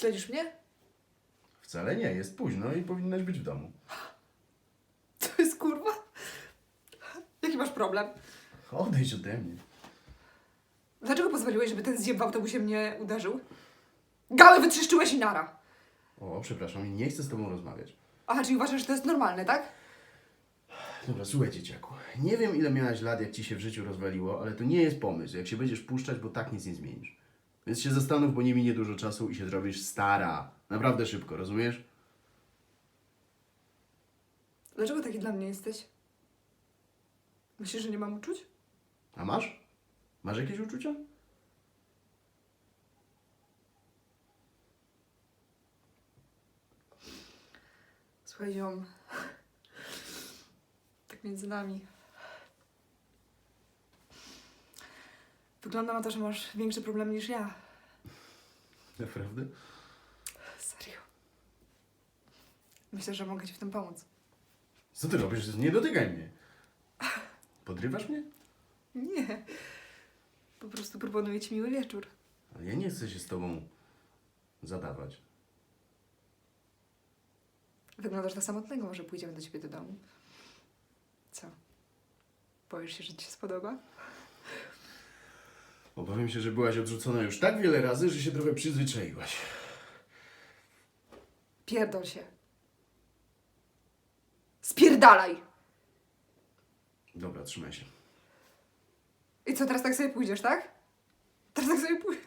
Śledzisz mnie? Wcale nie, jest późno i powinnaś być w domu. Co jest kurwa? Jaki masz problem? Odejdź ode mnie. Dlaczego pozwoliłeś, żeby ten zjeb w autobusie mnie uderzył? Gały wytrzeszczyłeś i nara. O, przepraszam, nie chcę z tobą rozmawiać. Aha, czyli uważasz, że to jest normalne, tak? Dobra, słuchaj dzieciaku. Nie wiem ile miałaś lat, jak ci się w życiu rozwaliło, ale to nie jest pomysł, jak się będziesz puszczać, bo tak nic nie zmienisz. Więc się zastanów, bo nie minie dużo czasu i się zrobisz stara. Naprawdę szybko, rozumiesz? Dlaczego taki dla mnie jesteś? Myślisz, że nie mam uczuć? A masz? Masz jakieś uczucia? Słuchaj, ziom. Tak między nami. Wygląda na to, że masz większy problem niż ja. Naprawdę? Serio. Myślę, że mogę ci w tym pomóc. Co ty robisz? Nie dotykaj mnie. Podrywasz mnie? Nie. Po prostu proponuję ci miły wieczór. Ale ja nie chcę się z tobą zadawać. Wyglądasz na samotnego, może pójdziemy do ciebie do domu. Co? Boisz się, że ci się spodoba? Obawiam się, że byłaś odrzucona już tak wiele razy, że się trochę przyzwyczaiłaś. Pierdol się. Spierdalaj! Dobra, trzymaj się. I co, teraz tak sobie pójdziesz, tak? Teraz tak sobie pójdziesz.